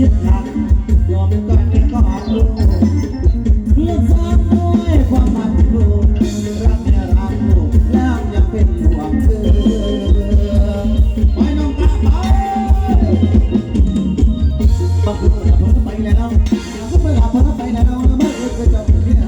ยึดทายอมเป็นตัวก็หาลูกเพื่อนสให้ความมันลูกรักเนี่ยรักลูกแล้วยังเป็นห่วงเธอไปน้องตาไปบังเอิญกับเธอไปแล้วก็ไปหาเธอไปแล้วแล้วไม่เอิญไปจับนี่ย